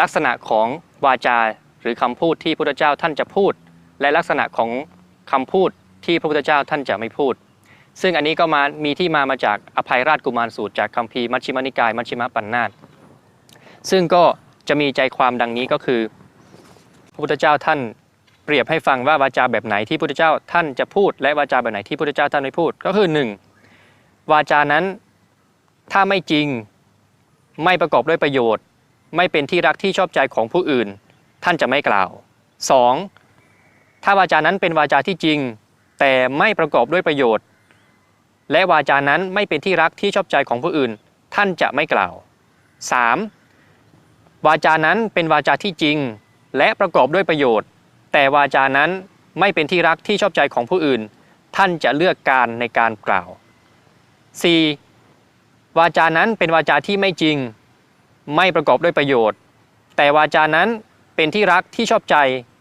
ลักษณะของวาจาหรือคำพูดที่พระพุทธเจ้าท่านจะพูด และลักษณะของคำพูดที่พระพุทธเจ้าท่านจะไม่พูด ซึ่งอันนี้ก็มามีที่มามาจากอภัยราชกุมารสูตรจากคัมภีร์มัชฌิมานิกายมัชฌิมปัญนาตซึ่งก็จะมีใจความดังนี้ก็คือ พระพุทธเจ้าท่านเปรียบให้ฟังว่าวาจาแบบไหนที่พระพุทธเจ้าท่านจะพูด และวาจาแบบไหนที่พระพุทธเจ้าท่านไม่พูด ก็คือ 1. วาจานั้นถ้าไม่จริงไม่ประกอบด้วยประโยชน์ ไม่เป็นที่รักที่ชอบใจของผู้อื่น ท่านจะไม่กล่าว 2. ถ้าวาจานั้นเป็นวาจาที่จริง แต่ไม่ประกอบด้วยประโยชน์ และวาจานั้นไม่เป็นที่รักที่ชอบใจของผู้อื่น ท่านจะไม่กล่าว 3. วาจานั้นเป็นวาจาที่จริง และประกอบด้วยประโยชน์ แต่วาจานั้นไม่เป็นที่รักที่ชอบใจของผู้อื่น ท่านจะเลือกการในการกล่าว 4. วาจานั้นเป็นวาจาที่ไม่จริง ไม่ประกอบด้วยประโยชน์ แต่วาจานั้นเป็นที่รักที่ชอบใจ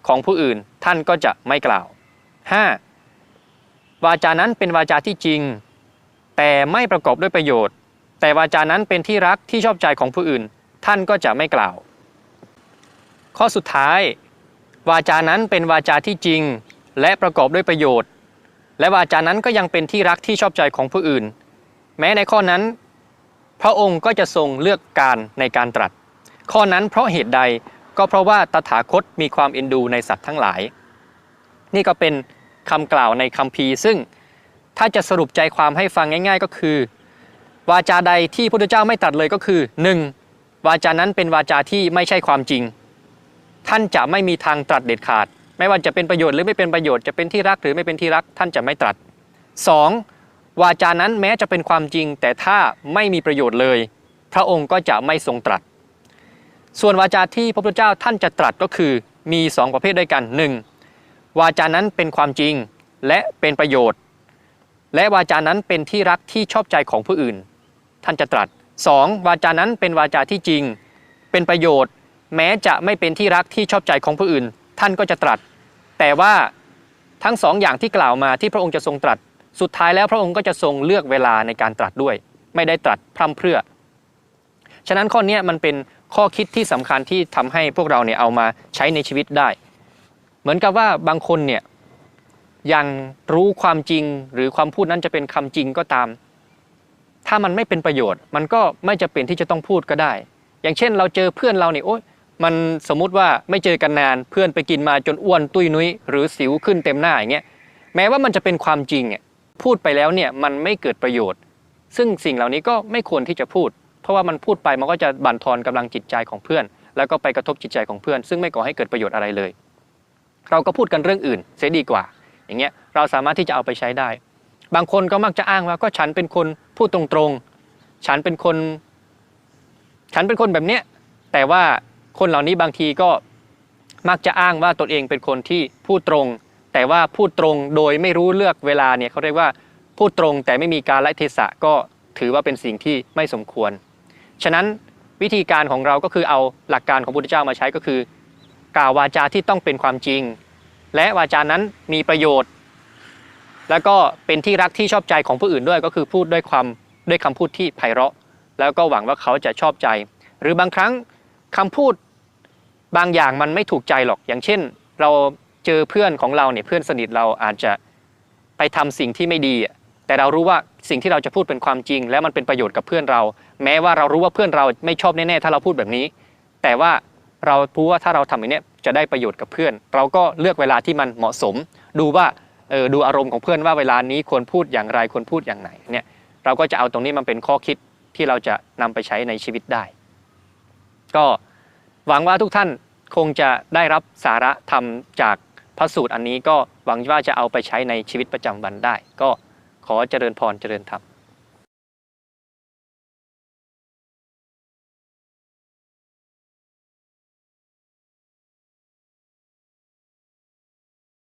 ของผู้อื่นท่านก็จะไม่กล่าว 5. วาจานั้นเป็นวาจาที่จริง แต่ไม่ประกอบด้วยประโยชน์ แต่วาจานั้นเป็นที่รักที่ชอบใจของผู้อื่น ท่านก็จะไม่กล่าว ข้อสุดท้าย วาจานั้นเป็นวาจาที่จริง และประกอบด้วยประโยชน์ และวาจานั้นก็ยังเป็นที่รักที่ชอบใจของผู้อื่น แม้ในข้อนั้น พระองค์ก็จะทรงเลือกการในการตรัส ข้อนั้นเพราะเหตุใดก็เพราะว่าตถาคตมีความเอ็นดูในสัตว์ทั้งหลาย นี่ก็เป็นคำกล่าวในคัมภีซึ่งถ้าจะสรุปใจความให้ฟังง่าย ๆ ก็คือ วาจาใดที่พระพุทธเจ้าไม่ตรัสเลยก็คือ 1. วาจานั้นเป็นวาจาที่ไม่ใช่ความจริง ท่านจะไม่มีทางตรัสเด็ดขาด ไม่ว่าจะเป็นประโยชน์หรือไม่เป็นประโยชน์จะเป็นที่รักหรือไม่เป็นที่รักท่านจะไม่ตรัส 2. วาจานั้นแม้จะเป็นความจริง แต่ถ้าไม่มีประโยชน์เลย พระองค์ก็จะไม่ทรงตรัส ส่วนวาจาที่พระพุทธเจ้าท่านจะตรัสก็คือมี2ประเภทด้วยกัน 1. วาจานั้นเป็นความจริงและเป็นประโยชน์ และวาจานั้นเป็นที่รักที่ชอบใจของผู้อื่น ท่านจะตรัส 2. วาจานั้นเป็นวาจาที่จริง เป็นประโยชน์ แม้จะไม่เป็นที่รักที่ชอบใจของผู้อื่น ท่านก็จะตรัส แต่ว่าทั้งสองอย่างที่กล่าวมาที่พระองค์จะทรงตรัส สุดท้ายแล้วพระองค์ก็จะทรงเลือกเวลาในการตรัสด้วย ไม่ได้ตรัสพร่ำเพรื่อ ฉะนั้นข้อนี้มันเป็นข้อคิดที่สำคัญที่ทำให้พวกเราเนี่ยเอามาใช้ในชีวิตได้ เหมือนกับว่าบางคนเนี่ยยังรู้ความจริงหรือความพูดนั้นจะเป็นคำจริงก็ตาม ถ้ามันไม่เป็นประโยชน์ มันก็ไม่จะเป็นที่จะต้องพูดก็ได้ อย่างเช่น เราเจอเพื่อนเราเนี่ยโอ๊ยมันสมมุติว่าไม่เจอกันนานเพื่อนไปกินมาจนอ้วนตุ้ยนุ้ยหรือสิวขึ้นเต็มหน้าอย่างเงี้ยแม้ว่ามันจะเป็นความจริงเนี่ย พูดไปแล้วเนี่ยมันไม่เกิดประโยชน์ ซึ่งสิ่งเหล่านี้ก็ไม่ควรที่จะพูด เพราะว่ามันพูดไปมันก็จะบั่นทอนกำลังจิตใจของเพื่อน แล้วก็ไปกระทบจิตใจของเพื่อน ซึ่งไม่ก่อให้เกิดประโยชน์อะไรเลย เราก็พูดกันเรื่องอื่นเสียดีกว่า อย่างเงี้ยเราสามารถที่จะเอาไปใช้ได้ บางคนก็มักจะอ้างว่าก็ฉันเป็นคนพูดตรงๆ ฉันเป็นคน ฉันเป็นคนแบบเนี้ยแต่ว่าคนเหล่านี้บางทีก็มักจะอ้างว่าตนเองเป็นคนที่พูดตรง แต่ว่าพูดตรงโดยไม่รู้เลือกเวลาเนี่ยเขาเรียกว่าพูดตรงแต่ไม่มีการละเทศะก็ถือว่าเป็นสิ่งที่ไม่สมควร ฉะนั้นวิธีการของเราก็คือเอาหลักการของพุทธเจ้ามาใช้ก็คือ กล่าววาจาที่ต้องเป็นความจริง และวาจานั้นมีประโยชน์ แล้วก็เป็นที่รักที่ชอบใจของผู้อื่นด้วยก็คือพูดด้วยความด้วยคำพูดที่ไพเราะ แล้วก็หวังว่าเขาจะชอบใจ หรือบางครั้งคำพูดบางอย่างมันไม่ถูกใจหรอกอย่างเช่น เรา เจอเพื่อนของเราเนี่ยเพื่อนสนิทเราอาจจะไปทำสิ่งที่ไม่ดีแต่เรารู้ว่าสิ่งที่เราจะพูดเป็นความจริง และมันเป็นประโยชน์กับเพื่อนเรา แม้ว่าเรารู้ว่าเพื่อนเราไม่ชอบแน่ๆถ้าเราพูดแบบนี้ แต่ว่าเรารู้ว่าถ้าเราทำอย่างนี้จะได้ประโยชน์กับเพื่อน เราก็เลือกเวลาที่มันเหมาะสม ดูว่าเออดูอารมณ์ของเพื่อนว่าเวลานี้ควรพูดอย่างไรควรพูดอย่างไหนเนี่ยเราก็จะเอาตรงนี้มันเป็นข้อคิดที่เราจะนำไปใช้ในชีวิตได้ ก็หวังว่าทุกท่านคงจะได้รับสาระธรรมจาก ระสูตรอันนี้ก็หวังว่าจะเอาไปใช้ในชีวิตประจำวันได้ ก็ขอเจริญพรเจริญธรรม